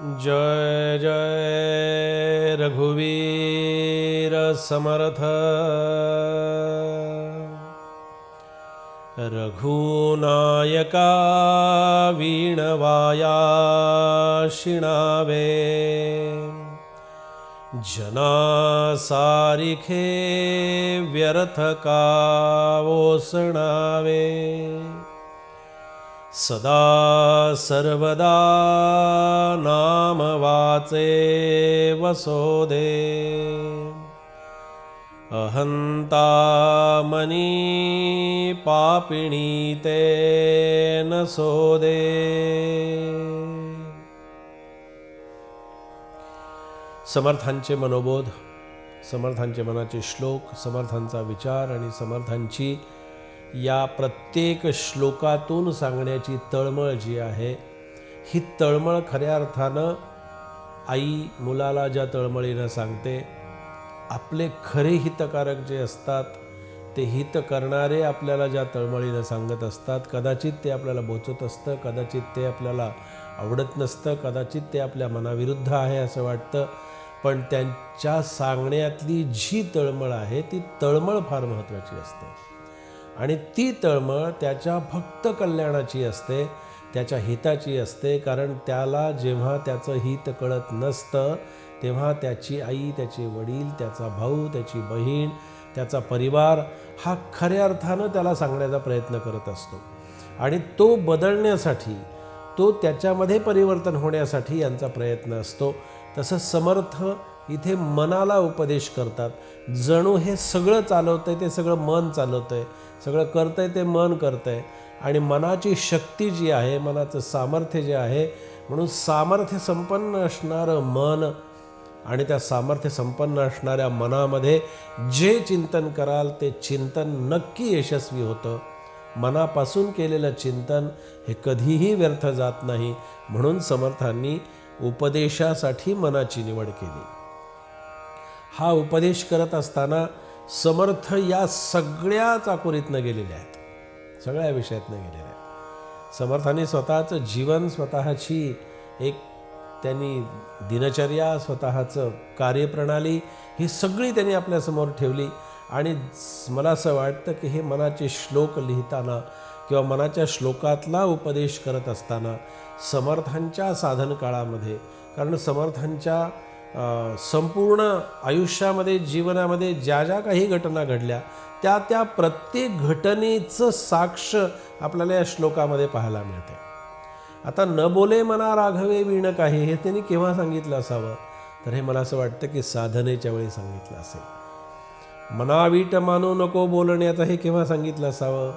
जय जय रघुवीर समर्थ। रघुनायका वीणवाया शिणावे। जना सारिखे व्यर्थ ओसणावे। सदा सर्वदा नाम वाचे वसोदे। अहंता मनी पापिणी ते न सोदे। समर्थांचे मनोबोध समर्थांचे मनाचे श्लोक समर्थांचा विचार आणि समर्थांची या प्रत्येक श्लोकातून सांगण्याची तळमळ जी आहे ही तळमळ खऱ्या अर्थानं आई मुलाला ज्या तळमळीनं सांगते आपले खरे हितकारक जे असतात ते हित करणारे आपल्याला ज्या तळमळीनं सांगत असतात कदाचित ते आपल्याला बोचत असतं कदाचित ते आपल्याला आवडत नसतं कदाचित ते आपल्या मनाविरुद्ध आहे असं वाटतं पण त्यांच्या सांगण्यातली जी तळमळ आहे ती तळमळ फार महत्त्वाची असते. आणि ती तळमळ त्याच्या भक्त कल्याणाची असते त्याच्या हिताची असते कारण त्याला जेव्हा त्याचं हित कळत नसतं तेव्हा त्याची आई त्याचे वडील त्याचा भाऊ त्याची बहीण त्याचा परिवार हा खऱ्या अर्थानं त्याला सांगण्याचा प्रयत्न करत असतो. आणि तो बदलण्यासाठी तो त्याच्यामध्ये परिवर्तन होण्यासाठी यांचा प्रयत्न असतो. तसं समर्थ इथे मनाला उपदेश करतात. जणू हे सगळं चालवतं आहे ते सगळं मन चालवतं आहे सगळं करतं आहे ते मन करतं आहे आणि मनाची शक्ती जी आहे मनाचं सामर्थ्य जे आहे म्हणून सामर्थ्य संपन्न असणारं मन आणि त्या सामर्थ्य संपन्न असणाऱ्या मनामध्ये जे चिंतन कराल ते चिंतन नक्की यशस्वी होतं. मनापासून केलेलं चिंतन हे कधीही व्यर्थ जात नाही. म्हणून समर्थांनी उपदेशासाठी मनाची निवड केली. हा उपदेश करत असताना समर्थ या सगळ्या चाकोरीतनं गेलेल्या आहेत. सगळ्या विषयातनं गेलेल्या आहेत. समर्थांनी स्वतःचं जीवन स्वतःची एक त्यांनी दिनचर्या स्वतःचं कार्यप्रणाली ही सगळी त्यांनी आपल्यासमोर ठेवली आणि मला असं वाटतं की हे मनाचे श्लोक लिहिताना किंवा मनाच्या श्लोकातला उपदेश करत असताना समर्थांच्या साधन काळामध्ये कारण समर्थांच्या संपूर्ण आयुष्यामध्ये जीवनामध्ये ज्या ज्या काही घटना घडल्या त्या त्या प्रत्येक घटनेचं साक्ष आपल्याला या श्लोकामध्ये पाहायला मिळते. आता न बोले मना राघवे विण काही हे त्यांनी केव्हा सांगितलं असावं? तर हे मला असं वाटतं की साधनेच्या वेळी सांगितलं असेल. मनावीट मानू नको बोलण्याचं हे केव्हा सांगितलं असावं?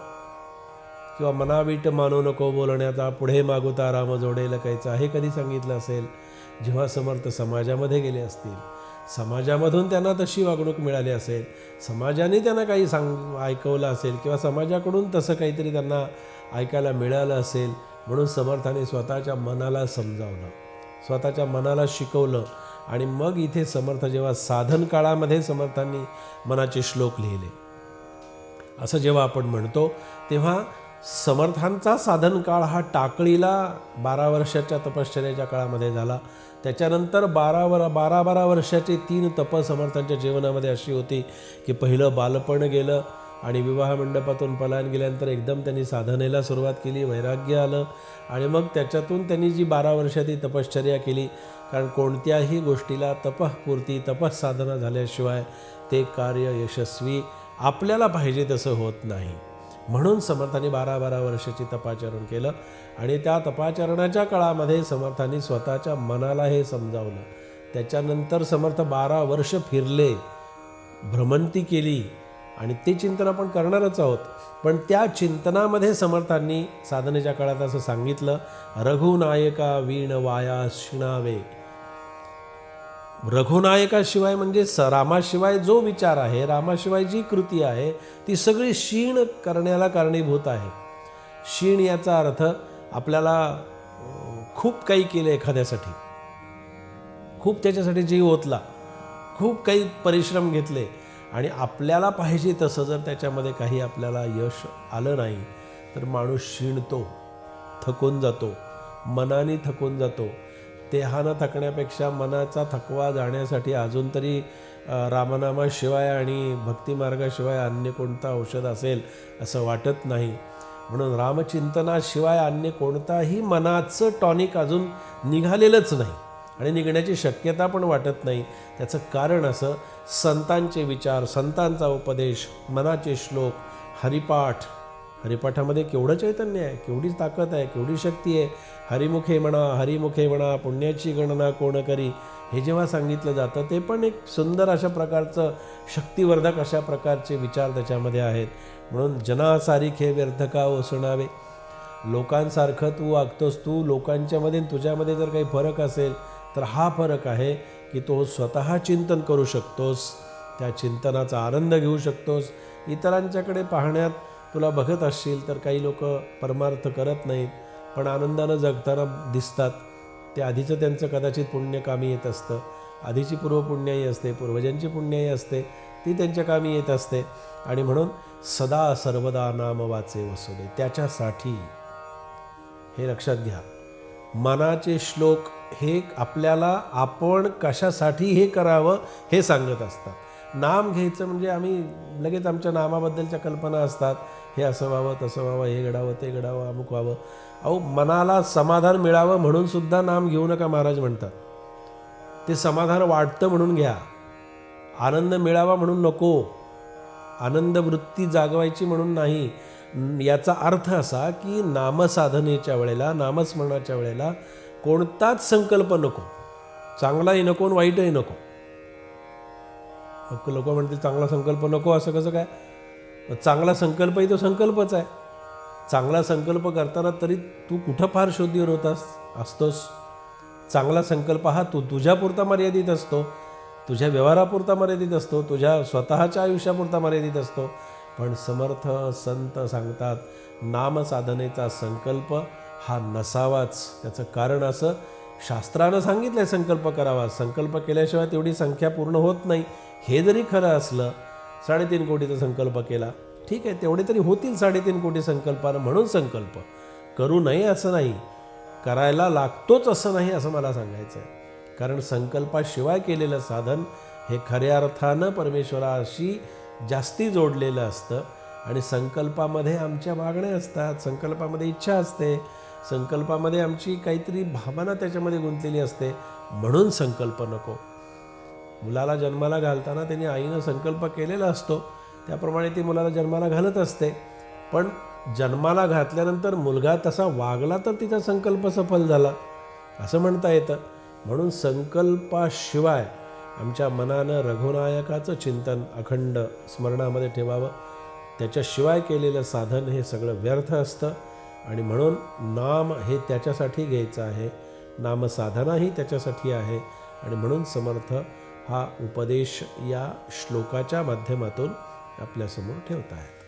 किंवा मनावीट मानू नको बोलण्याचा पुढे मागुता राम जोडेल कायचा हे कधी सांगितलं असेल? जेव्हा समर्थ समाजामध्ये गेले असतील समाजामधून त्यांना तशी वागणूक मिळाली असेल समाजाने त्यांना काही सांग ऐकवलं असेल किंवा समाजाकडून तसं काहीतरी त्यांना ऐकायला मिळालं असेल म्हणून समर्थाने स्वतःच्या मनाला समजावलं. स्वतःच्या मनाला शिकवलं आणि मग इथे समर्थ जेव्हा साधन काळामध्ये समर्थांनी मनाचे श्लोक लिहिले. असं जेव्हा आपण म्हणतो तेव्हा समर्थांचा साधन काळ हा टाकळीला बारा वर्षाच्या तपश्चर्याच्या काळामध्ये झाला. त्याच्यानंतर बारा वर बारा बारा वर्षाचे तीन तप समर्थांच्या जीवनामध्ये अशी होती की पहिलं बालपण गेलं आणि विवाह मंडपातून पलायन गेल्यानंतर एकदम त्यांनी साधनेला सुरुवात केली वैराग्य आलं आणि मग त्याच्यातून त्यांनी जी बारा वर्षाची तपश्चर्या केली कारण कोणत्याही गोष्टीला तपःपूर्ती तपःसाधना झाल्याशिवाय ते कार्य यशस्वी आपल्याला पाहिजे तसं होत नाही. म्हणून समर्थांनी बारा बारा वर्षाची तपाचरण केलं आणि त्या तपाचरणाच्या काळामध्ये समर्थांनी स्वतःच्या मनाला हे समजावलं. त्याच्यानंतर समर्थ बारा वर्ष फिरले भ्रमंती केली आणि ते चिंतन आपण करणारच आहोत. पण त्या चिंतनामध्ये समर्थांनी साधनेच्या काळात असं सांगितलं रघुनायका वीण वाया शिणावे. रघुनायकाशिवाय म्हणजे स रामाशिवाय जो विचार आहे रामाशिवाय जी कृती आहे ती सगळी क्षीण करण्याला कारणीभूत आहे. क्षीण याचा अर्थ आपल्याला खूप काही केलं एखाद्यासाठी. खूप त्याच्यासाठी जीव ओतला. खूप काही परिश्रम घेतले. आणि आपल्याला पाहिजे तसं जर त्याच्यामध्ये काही आपल्याला यश आलं नाही तर माणूस क्षीणतो थकून जातो. मनाने थकून जातो. देहानं थकण्यापेक्षा मनाचा थकवा जाण्यासाठी अजून तरी रामनामाशिवाय आणि भक्तिमार्गाशिवाय अन्य कोणता औषध असेल असं वाटत नाही. म्हणून रामचिंतनाशिवाय अन्य कोणताही मनाचं टॉनिक अजून निघालेलंच नाही आणि निघण्याची शक्यता पण वाटत नाही. त्याचं कारण असं संतांचे विचार संतांचा उपदेश मनाचे श्लोक हरिपाठ हरिपाठामध्ये केवढं चैतन्य आहे केवढी ताकद आहे केवढी शक्ती आहे. हरिमुखे म्हणा हरिमुखे म्हणा पुण्याची गणना कोण करी हे जेव्हा सांगितलं जातं ते पण एक सुंदर अशा प्रकारचं शक्तिवर्धक अशा प्रकारचे विचार त्याच्यामध्ये आहेत. म्हणून जनासारिखे व्यर्थ का ओसणावे लोकांसारखं तू वागतोस तू लोकांच्यामध्ये तुझ्यामध्ये जर काही फरक असेल तर हा फरक आहे की तो स्वतः चिंतन करू शकतोस त्या चिंतनाचा आनंद घेऊ शकतोस. इतरांच्याकडे पाहण्यात तुला बघत असशील तर काही लोक परमार्थ करत नाहीत पण आनंदानं जगताना दिसतात. ते आधीचं त्यांचं कदाचित पुण्य कामी येत असतं. आधीची पूर्वपुण्याई असते पूर्वजांची पुण्याई असते ती त्यांच्या कामी येत असते. आणि म्हणून सदा सर्वदा नाम वाचे वसुदे. त्याच्यासाठी हे लक्षात घ्या. मनाचे श्लोक हे आपल्याला आपण कशासाठी हे करावं हे सांगत असतात. नाम घ्यायचं म्हणजे आम्ही लगेच आमच्या नामाबद्दलच्या कल्पना असतात. हे असं व्हावं तसं व्हावं हे घडावं ते घडावं अमुक व्हावं. अहो मनाला समाधान मिळावं म्हणून सुद्धा नाम घेऊ नका महाराज म्हणतात. ते समाधान वाटतं म्हणून घ्या. आनंद मिळावा म्हणून नको. आनंद वृत्ती जागवायची म्हणून नाही. याचा अर्थ असा की नामसाधनेच्या वेळेला नामस्मरणाच्या वेळेला कोणताच संकल्प नको. चांगलाही नको आणि वाईटही नको. लोक म्हणतील चांगला संकल्प नको असं कसं काय? चांगला संकल्पही तो संकल्पच आहे. चांगला संकल्प करताना तरी तू कुठं फार शोधीवर होतास असतोस? चांगला संकल्प हा तू तुझ्यापुरता मर्यादित असतो. तुझ्या व्यवहारापुरता मर्यादित असतो. तुझ्या स्वतःच्या आयुष्यापुरता मर्यादित असतो. पण समर्थ संत सांगतात नामसाधनेचा संकल्प हा नसावाच. त्याचं कारण असं शास्त्रानं सांगितलं संकल्प करावा. संकल्प केल्याशिवाय तेवढी संख्या पूर्ण होत नाही. हे जरी खरं असलं साडेतीन कोटीचा संकल्प केला. ठीक आहे तेवढे तरी होतील साडेतीन कोटी संकल्पानं म्हणून संकल्प. करू नये असं नाही. करायला लागतोच असं नाही असं मला सांगायचं आहे कारण संकल्पाशिवाय केलेलं साधन हे खऱ्या अर्थानं परमेश्वराशी जास्ती जोडलेलं असतं आणि संकल्पामध्ये आमच्या मागण्या असतात संकल्पामध्ये इच्छा असते संकल्पामध्ये आमची काहीतरी भावना त्याच्यामध्ये गुंतलेली असते म्हणून संकल्प नको. मुलाला जन्माला घालताना त्यांनी आईनं संकल्प केलेला असतो. त्याप्रमाणे ती मुलाला जन्माला घालत असते. पण जन्माला घातल्यानंतर मुलगा तसा वागला तर तिचा संकल्प सफल झाला. असं म्हणता येतं. म्हणून संकल्पाशिवाय आमच्या मनानं रघुनायकाचं चिंतन अखंड स्मरणामध्ये ठेवावं. त्याच्याशिवाय केलेलं साधन हे सगळं व्यर्थ असतं. आणि म्हणून नाम हे त्याच्यासाठी घ्यायचं आहे. नामसाधनाही त्याच्यासाठी आहे. आणि म्हणून समर्थ हा उपदेश या श्लोकाच्या माध्यमातून आपल्यासमोर ठेवत आहे